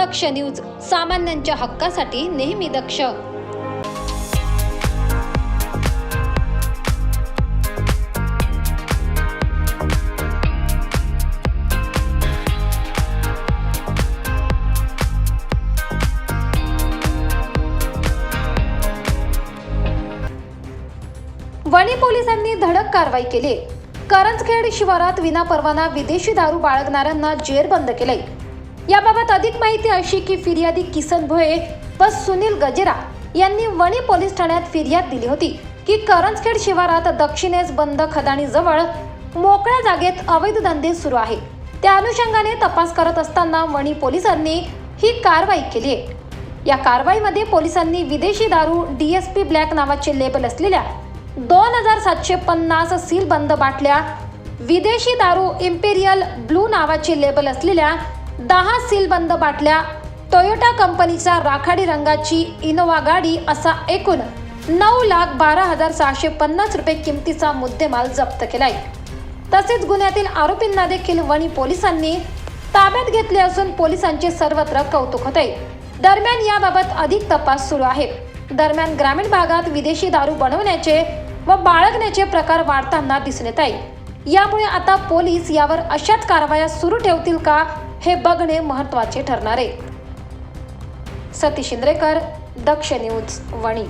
दक्ष news सामान्यांच्या हक्कासाठी नेहमी दक्ष. वणी पोलिसांनी धडक कारवाई केली. करंजखेड शिवारात विनापरवाना विदेशी दारू बाळगणाऱ्यांना जेरबंद केले याबाबत अधिक माहिती अशी की फिर्यादी किसन भोये व सुनील गजेरा यांनी वणी पोलीस ठाण्यात फिर्याद दिली होती की करंजखेड शिवारात दक्षिणेस बंद खदाणीजवळ मोकळ्या जागेत अवैध धंदे सुरू आहे. त्या अनुषंगाने तपास करत असताना वणी पोलिसांनी ही कारवाई केली आहे. या कारवाईमध्ये पोलिसांनी विदेशी दारू डीएसपी ब्लॅक नावाचे लेबल असलेल्या दोन हजार सातशे पन्नास सीलबंद बाटल्या विदेशी दारू इम्पेरियल ब्लू नावाचे लेबल असलेल्या दहा सीलबंद बाटल्या टोयोटा कंपनीचा राखाडी रंगाची इनोवा गाडी असा एकूण नऊ लाख बारा हजार सहाशे पन्नास रुपये किमतीचा मुद्देमाल जप्त केलाय. तसेच गुन्ह्यातील आरोपींना देखील वणी पोलिसांनी ताब्यात घेतले असून पोलिसांचे सर्वत्र कौतुक होते दरम्यान याबाबत अधिक तपास सुरू आहे. दरम्यान ग्रामीण भागात विदेशी दारू बनवण्याचे व बाळगण्याचे प्रकार वाढताना दिसून येत आहे. यामुळे आता पोलीस यावर अशाच कारवाया सुरू ठेवतील का हे बघणे महत्त्वाचे ठरणार आहे. सतीश इंद्रेकर दक्ष न्यूज वणी.